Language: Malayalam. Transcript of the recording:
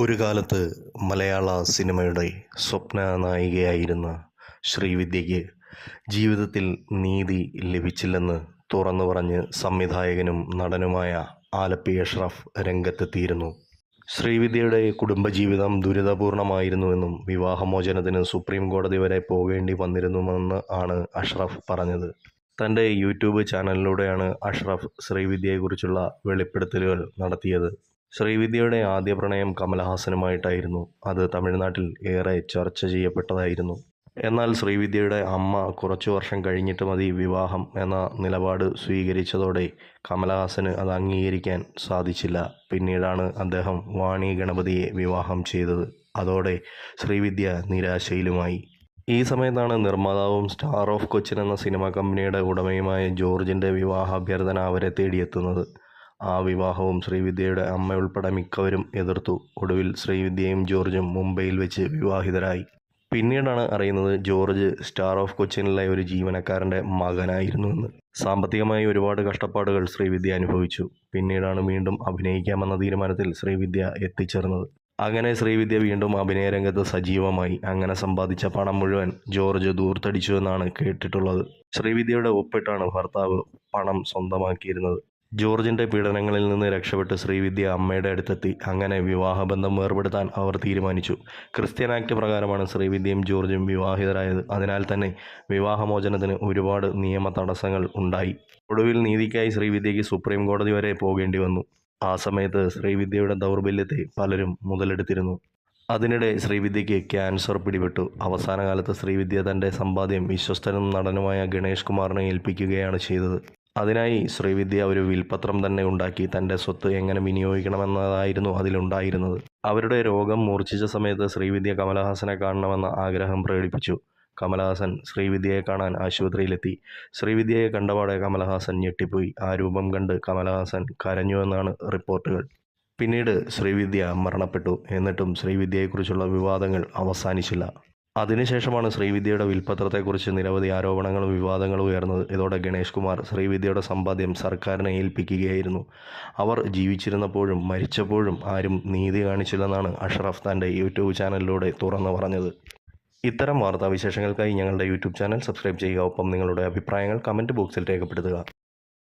ഒരു കാലത്ത് മലയാള സിനിമയുടെ സ്വപ്ന നായികയായിരുന്ന ശ്രീവിദ്യയ്ക്ക് ജീവിതത്തിൽ നീതി ലഭിച്ചില്ലെന്ന് തുറന്നു പറഞ്ഞ് സംവിധായകനും നടനുമായ ആലപ്പി അഷ്റഫ് രംഗത്തെത്തിയിരുന്നു. ശ്രീവിദ്യയുടെ കുടുംബജീവിതം ദുരിതപൂർണമായിരുന്നുവെന്നും വിവാഹമോചനത്തിന് സുപ്രീം കോടതി വരെ പോകേണ്ടി വന്നിരുന്നുവെന്ന് ആണ് അഷ്റഫ് പറഞ്ഞത്. തന്റെ യൂട്യൂബ് ചാനലിലൂടെയാണ് അഷ്റഫ് ശ്രീവിദ്യയെക്കുറിച്ചുള്ള വെളിപ്പെടുത്തലുകൾ നടത്തിയത്. ശ്രീവിദ്യയുടെ ആദ്യ പ്രണയം കമലഹാസനുമായിട്ടായിരുന്നു. അത് തമിഴ്നാട്ടിൽ ഏറെ ചർച്ച ചെയ്യപ്പെട്ടതായിരുന്നു. എന്നാൽ ശ്രീവിദ്യയുടെ അമ്മ കുറച്ചു വർഷം കഴിഞ്ഞിട്ട് മതി വിവാഹം എന്ന നിലപാട് സ്വീകരിച്ചതോടെ കമലഹാസന് അത് അംഗീകരിക്കാൻ സാധിച്ചില്ല. പിന്നീടാണ് അദ്ദേഹം വാണി ഗണപതിയെ വിവാഹം ചെയ്തത്. അതോടെ ശ്രീവിദ്യ നിരാശയിലുമായി. ഈ സമയത്താണ് നിർമ്മാതാവും സ്റ്റാർ ഓഫ് കൊച്ചിൻ എന്ന സിനിമാ കമ്പനിയുടെ ഉടമയുമായ ജോർജിന്റെ വിവാഹാഭ്യർത്ഥന അവരെ തേടിയെത്തുന്നത്. ആ വിവാഹവും ശ്രീവിദ്യയുടെ അമ്മയുൾപ്പെടെ മിക്കവരും എതിർത്തു. ഒടുവിൽ ശ്രീവിദ്യയും ജോർജും മുംബൈയിൽ വെച്ച് വിവാഹിതരായി. പിന്നീടാണ് അറിയുന്നത് ജോർജ് സ്റ്റാർ ഓഫ് കൊച്ചിനിലെ ഒരു ജീവനക്കാരന്റെ മകനായിരുന്നുവെന്ന്. സാമ്പത്തികമായി ഒരുപാട് കഷ്ടപ്പാടുകൾ ശ്രീവിദ്യ അനുഭവിച്ചു. പിന്നീടാണ് വീണ്ടും അഭിനയിക്കാമെന്ന തീരുമാനത്തിൽ ശ്രീവിദ്യ എത്തിച്ചേർന്നത്. അങ്ങനെ ശ്രീവിദ്യ വീണ്ടും അഭിനയരംഗത്ത് സജീവമായി. അങ്ങനെ സമ്പാദിച്ച പണം മുഴുവൻ ജോർജ് ദൂർത്തടിച്ചു എന്നാണ് കേട്ടിട്ടുള്ളത്. ശ്രീവിദ്യയുടെ ഒപ്പിട്ടാണ് ഭർത്താവ് പണം സ്വന്തമാക്കിയിരുന്നത്. ജോർജിന്റെ പീഡനങ്ങളിൽ നിന്ന് രക്ഷപ്പെട്ട് ശ്രീവിദ്യ അമ്മയുടെ അടുത്തെത്തി. അങ്ങനെ വിവാഹബന്ധം വേർപെടുത്താൻ അവർ തീരുമാനിച്ചു. ക്രിസ്ത്യൻ ആക്ട് പ്രകാരമാണ് ശ്രീവിദ്യയും ജോർജും വിവാഹിതരായത്. അതിനാൽ തന്നെ വിവാഹമോചനത്തിന് ഒരുപാട് നിയമ തടസ്സങ്ങൾ ഉണ്ടായി. ഒടുവിൽ നീതിക്കായി ശ്രീവിദ്യയ്ക്ക് സുപ്രീം കോടതി വരെ പോകേണ്ടി വന്നു. ആ സമയത്ത് ശ്രീവിദ്യയുടെ ദൗർബല്യത്തെ പലരും മുതലെടുത്തിരുന്നു. അതിനിടെ ശ്രീവിദ്യയ്ക്ക് ക്യാൻസർ പിടിപെട്ടു. അവസാന കാലത്ത് ശ്രീവിദ്യ തന്റെ സമ്പാദ്യം വിശ്വസ്തനും നടനുമായ ഗണേഷ് കുമാറിനെ ഏൽപ്പിക്കുകയാണ് ചെയ്തത്. അതിനായി ശ്രീവിദ്യ ഒരു വിൽപത്രം തന്നെ ഉണ്ടാക്കി തന്റെ സ്വത്ത് എങ്ങനെ വിനിയോഗിക്കണമെന്നതായിരുന്നു അതിലുണ്ടായിരുന്നത്. അവരുടെ രോഗം മൂർച്ഛിച്ച സമയത്ത് ശ്രീവിദ്യ കമലഹാസനെ കാണണമെന്ന ആഗ്രഹം പ്രകടിപ്പിച്ചു. കമലഹാസൻ ശ്രീവിദ്യയെ കാണാൻ ആശുപത്രിയിലെത്തി. ശ്രീവിദ്യയെ കണ്ടപാടെ കമലഹാസൻ ഞെട്ടിപ്പോയി. ആ രൂപം കണ്ട് കമലഹാസൻ കരഞ്ഞുവെന്നാണ് റിപ്പോർട്ടുകൾ. പിന്നീട് ശ്രീവിദ്യ മരണപ്പെട്ടു. എന്നിട്ടും ശ്രീവിദ്യയെക്കുറിച്ചുള്ള വിവാദങ്ങൾ അവസാനിച്ചില്ല. അതിനുശേഷമാണ് ശ്രീവിദ്യയുടെ വിൽപ്പത്രത്തെക്കുറിച്ച് നിരവധി ആരോപണങ്ങളും വിവാദങ്ങളും ഉയർന്നത്. ഇതോടെ ഗണേഷ് കുമാർ ശ്രീവിദ്യയുടെ സമ്പാദ്യം സർക്കാരിനെ ഏൽപ്പിക്കുകയായിരുന്നു. അവർ ജീവിച്ചിരുന്നപ്പോഴും മരിച്ചപ്പോഴും ആരും നീതി കാണിച്ചില്ലെന്നാണ് അഷ്റഫ് തന്റെ യൂട്യൂബ് ചാനലിലൂടെ തുറന്നു പറഞ്ഞത്. ഇത്തരം വാർത്താവിശേഷങ്ങൾക്കായി ഞങ്ങളുടെ യൂട്യൂബ് ചാനൽ സബ്സ്ക്രൈബ് ചെയ്യുക. ഒപ്പം നിങ്ങളുടെ അഭിപ്രായങ്ങൾ കമന്റ് ബോക്സിൽ രേഖപ്പെടുത്തുക.